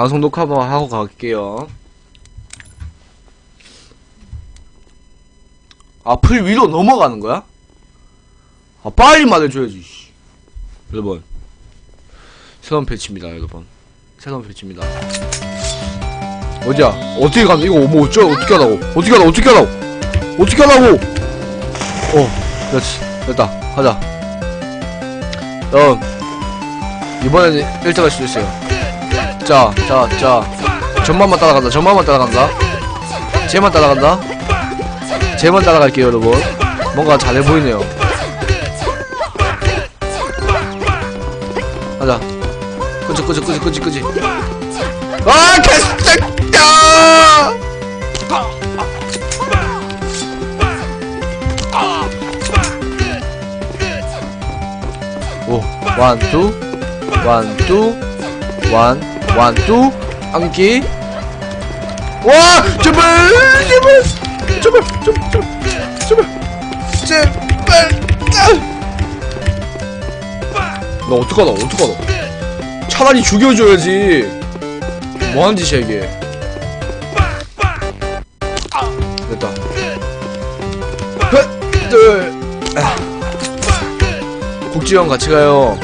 방송 녹화 한번 하고 갈게요. 아, 풀 위로 넘어가는 거야? 아, 빨리 말해줘야지, 씨. 여러분. 새로운 패치입니다, 여러분. 새로운 패치입니다. 어디야? 어떻게 가면, 이거 뭐, 어쩌, 어떻게 하라고? 어떻게 하라고? 어떻게 하라고? 어떻게 하라고? 어, 그렇지. 됐다. 가자. 어, 이번에는 1등 할 수도 있어요. 자, 자, 자. 전만만 따라간다. 전만만 따라간다. 쟤만 따라간다. 쟤만 따라갈게요, 여러분. 뭔가 잘해 보이네요. 가자. 끄지, 끄지, 끄지, 끄지, 끄지. 아, 개새끼야! 오, 원, 투, 원, 투, 원, 원, 투, 안기. 와, 제발, 제발, 제발, 제발, 제발, 제발. 나 어떡하다, 어떡하다. 차라리 죽여줘야지. 뭐하는 짓이야, 이게. 됐다. 둘, 아. 국지형 같이 가요.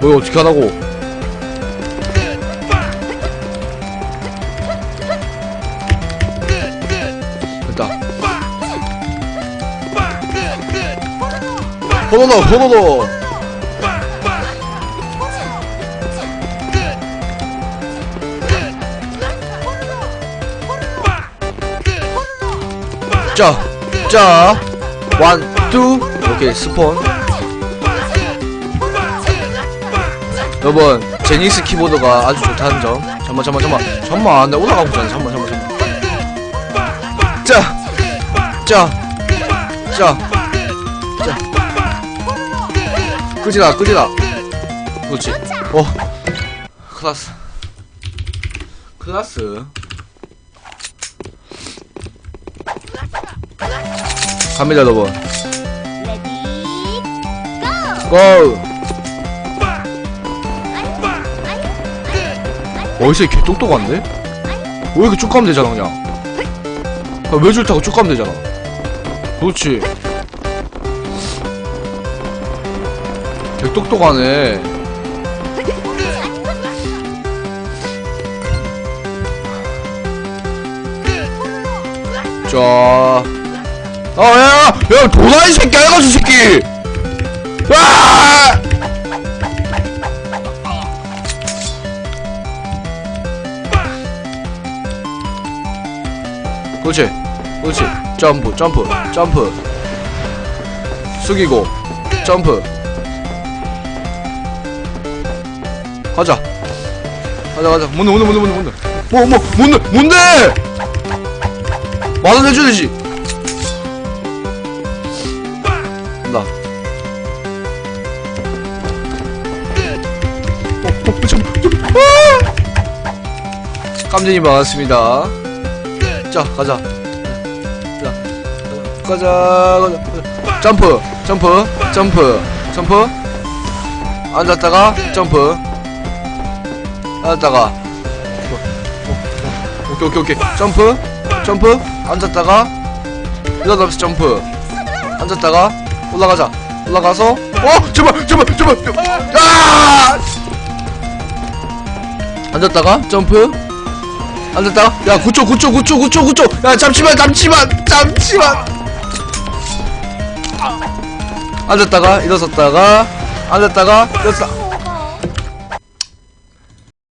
뭐야 어떻게 하라고? 됐다. 호노노 호노노. 자, 자, 원, 투, 오케이 스폰. 여러분, 제닉스 키보드가 아주 좋다는 점. 잠만, 잠만, 잠만, 잠만, 나 올라가고 있잖아. 잠만, 잠만, 잠만. 자, 자, 자, 자. 끄지라, 끄지라. 그렇지. 어, 클라스, 클라스. 갑니다, 여러분. 고! 어디서 개 똑똑한데? 왜 이렇게 쭉 가면 되잖아, 그냥. 아, 외줄 타고 쭉 가면 되잖아. 그렇지. 개 똑똑하네. 자. 아, 야, 야, 도라이 새끼, 알가지 새끼! 아! 그렇지, 그렇지. 점프, 점프, 점프. 숙이고, 점프. 가자. 가자, 가자. 뭔데, 뭔데, 뭔데, 뭔데, 뭔데. 뭐, 뭐, 뭔데, 뭔데! 말은 해줘야지. 나. 깜진이 반갑습니다. 자, 가자. 자, 가자, 가자. 점프, 점프, 점프, 점프. 앉았다가, 점프. 앉았다가. 오케이, 오케이, 오케이. 점프, 점프. 앉았다가. 일어나면서 점프. 앉았다가. 올라가자. 올라가서. 어! 제발, 제발! 제발. 아! 앉았다가, 점프. 앉았다가 야 9초 9초 9초 9초 9초 야 잠시만 잠시만 잠시만. 앉았다가 일어섰다가 앉았다가 일어섰다